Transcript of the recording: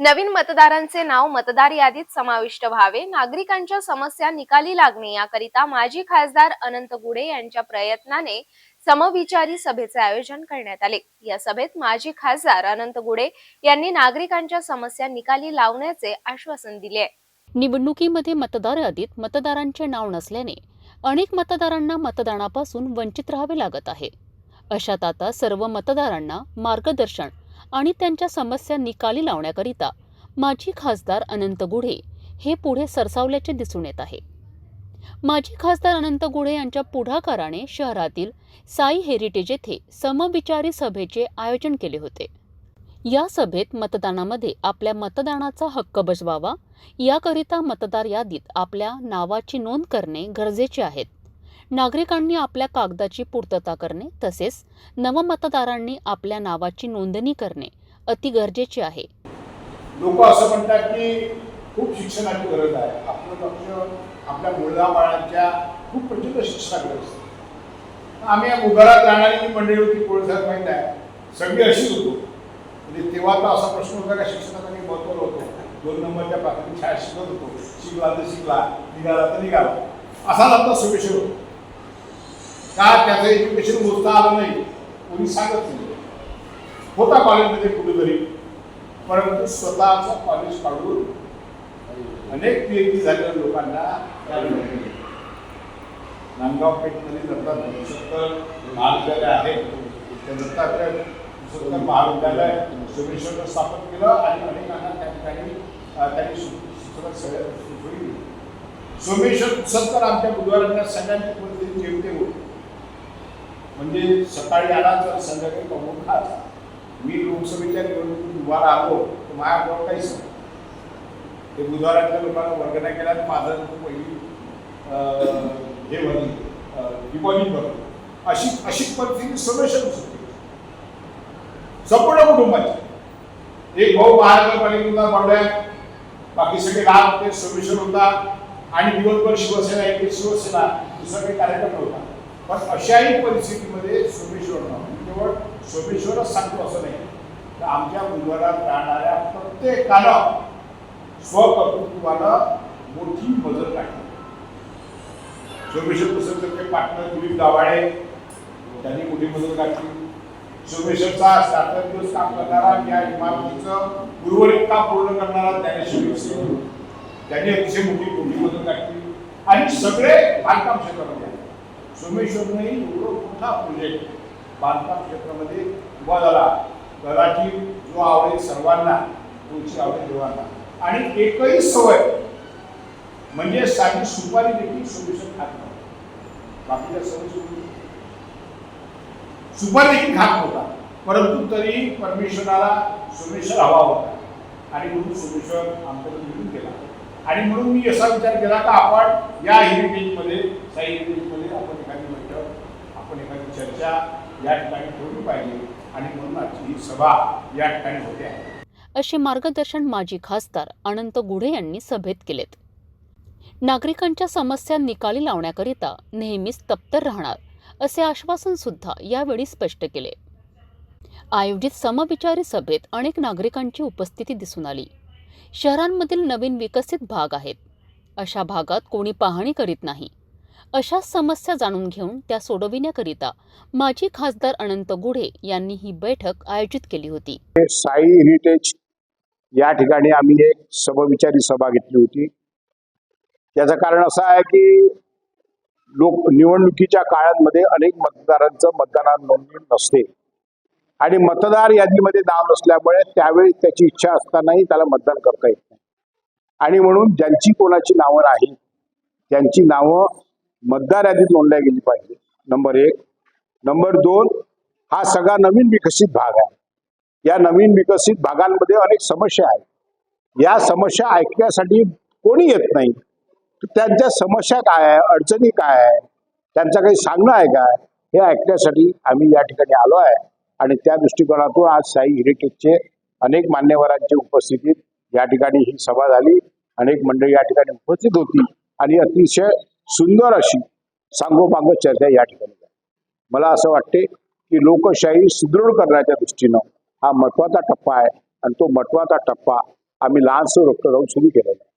नवीन मतदारांचे नाव मतदार यादीत समाविष्ट व्हावे. नागरिकांच्या समस्या निकाली लागणे याकरिता माजी खासदार अनंत गुडे यांच्या प्रयत्नाने समविचारी सभेचे आयोजन करण्यात आले. या सभेत माजी खासदार अनंत गुडे यांनी नागरिकांच्या समस्या निकाली लावण्याचे आश्वासन दिले आहे. निवडणुकीमध्ये मतदार यादीत मतदारांचे नाव नसल्याने अनेक मतदारांना मतदानापासून वंचित राहावे लागत आहे. अशात आता सर्व मतदारांना मार्गदर्शन आणि त्यांच्या समस्या निकाली लावण्याकरिता माजी खासदार अनंत गुढे हे पुढे सरसावल्याचे दिसून येत आहे. माजी खासदार अनंत गुढे यांच्या पुढाकाराने शहरातील साई हेरिटेज येथे समविचारी सभेचे आयोजन केले होते. या सभेत मतदानामध्ये आपल्या मतदानाचा हक्क बजवावा याकरिता मतदार यादीत आपल्या नावाची नोंद करणे गरजेचे आहेत. नागरिकांनी आपल्या कागदाची पूर्तता करणे तसेच नवमतदारांनी आपल्या नावाची नोंदणी करणे अति गरजेचे आहे. लोक असं म्हणतात की खूप शिक्षणाची गरज आहे. आपलं लक्ष आपल्या मुलगा बाळांच्या खूप प्रचंड शिक्षणाकडे असतं. आम्ही या उदारात राहणारी जी मंडळी होती कोळसात माहीत आहे? सगळी अशीच होतो. म्हणजे तेव्हा तर असा प्रश्न होता का शिक्षणाचा काही महत्त्व होतो दोन नंबरच्या प्राथमिक शाळा शिकत होतो. शिकला तर शिकला निघाला तर निघाला. असाच आपला सुविशेष होतो. का त्याचं एज्युकेशन मोजता आलं नाही कोणी सांगत नाही. होता कॉलेजमध्ये कुठेतरी परंतु स्वतःचा कॉलेज काढून अनेक पीएचडी झालेल्या लोकांना नांदगाव पेठमध्ये दत्ता सत्तर महाविद्यालय आहे. त्या दत्तात्रय सत्तर महाविद्यालय सोमेश्वर स्थापन केलं आणि अनेकांना त्या ठिकाणी त्यांनी सु- सगळ्या सुचवली सोमेश्वर सत्तर आमच्या बुधवारांना सगळ्यांची पद्धतीने जेवते होते. म्हणजे सकाळी आला तर संध्याकाळी कमवून खायचा मी लोकसभेच्या निवडणुकीत उभा राहिलो तर माझ्याजवळ काहीच नाही. ते बुधवाराच्या लोकांना वर्गण्या केल्या तर माझं पहिली अं, हे भरली डिपॉझिट भरलं. अशी अशी परिस्थिती सदस्य होती. संपूर्ण कुटुंबाची. एक भाऊ महानगरपालिकेला बंड्या बाकी सगळे लहान होते समेशन होता. आणि दिवसभर शिवसेना एक शिवसेना दुसरा काही कार्यक्रम नव्हता पण अशाही परिस्थितीमध्ये सोमेश्वर केवळ सोमेश्वरच सांगतो असं नाही. तर आमच्या बुधवारात राहणाऱ्या प्रत्येकानं स्वकर्तृत्वाला मोठी मदत आहे. सोमेश्वर प्रसंगचे पार्टनर दिलीप गावाडे त्यांनी मोठी मदत काढली सोमेश्वरचा सात दिवस काम करणारा या इमारतीचं उर्वरित काम पूर्ण करणारा ज्ञानेश्वर सिंग त्यांनी अतिशय मोठी मोठी मदत काढली आणि सगळे बांधकाम क्षेत्रामध्ये. आले. एवढं मोठा प्रोजेक्ट बांधकाम क्षेत्रामध्ये उभा झाला. कदाचित जो आवडेल सर्वांना तुमची आवडेल देवांना. आणि एकही सवय म्हणजे साधी सुपारी देखील सोमेश्वर खात नव्हता. बाकीच्या सवय सुपारी देखील खात नव्हता. परंतु तरी परमेश्वराला सोमेश्वर हवा होता. आणि म्हणून सोमेश्वर आमच्याकडे निघून गेला. आणि म्हणून मी असा विचार केला का आपण या हेरिटेजमध्ये साई हेरिटेजमध्ये आपण एखादी बैठक आपण एखादी चर्चा या ठिकाणी ठेवली पाहिजे. आणि म्हणून आजची ही सभा या ठिकाणी होते आहे. असे मार्गदर्शन माजी खासदार अनंत गुढे यांनी सभेत केलेत. नागरिकांच्या समस्या निकाली लावण्याकरिता नेहमीच तप्तर राहणार असे आश्वासन सुद्धा यावेळी स्पष्ट केले. आयोजित समविचारी सभेत अनेक नागरिकांची उपस्थिती दिसून आली. शहरांमधील नवीन विकसित भाग आहेत. अशा भागात कोणी पाहणी करीत नाही. अशा समस्या जाणून घेऊन त्या सोडविण्याकरिता माजी खासदार अनंत गुढे यांनी ही बैठक आयोजित केली होती. साई हेरिटेज या ठिकाणी आम्ही एक समविचारी सभा घेतली होती. त्याचं कारण असं आहे की लोक निवडणुकीच्या काळांमध्ये अनेक मतदारांचं मतदानात नोंदणी नसते. आणि मतदार यादीमध्ये नाव नसल्यामुळे त्यावेळी त्याची इच्छा असतानाही त्याला मतदान करता येत नाही. आणि म्हणून ज्यांची कोणाची नावं नाही त्यांची नावं मतदार यादीत नोंदल्या गेली पाहिजे. नंबर एक. नंबर दोन हा सगळा नवीन विकसित भाग आहे. या नवीन विकसित भागांमध्ये अनेक समस्या आहेत. या समस्या ऐकण्यासाठी कोणी येत नाही. त्यांच्या समस्या काय आहे? अडचणी काय आहे? त्यांचं काही सांगणं आहे काय हे ऐकण्यासाठी आम्ही या ठिकाणी आलो आहे. आणि त्या दृष्टिकोनातून आज साई हेरिटेजचे अनेक मान्यवरांची उपस्थितीत या ठिकाणी ही सभा झाली. अनेक मंडळी या ठिकाणी उपस्थित होती आणि अतिशय सुंदर अशी सांगोपांग चर्चा या ठिकाणी झाली. मला असं वाटते की लोकशाही सुदृढ करण्याच्या दृष्टीनं हा महत्त्वाचा टप्पा आहे आणि तो महत्त्वाचा टप्पा आम्ही लहानसं रक्तदान सुरू केलेला आहे.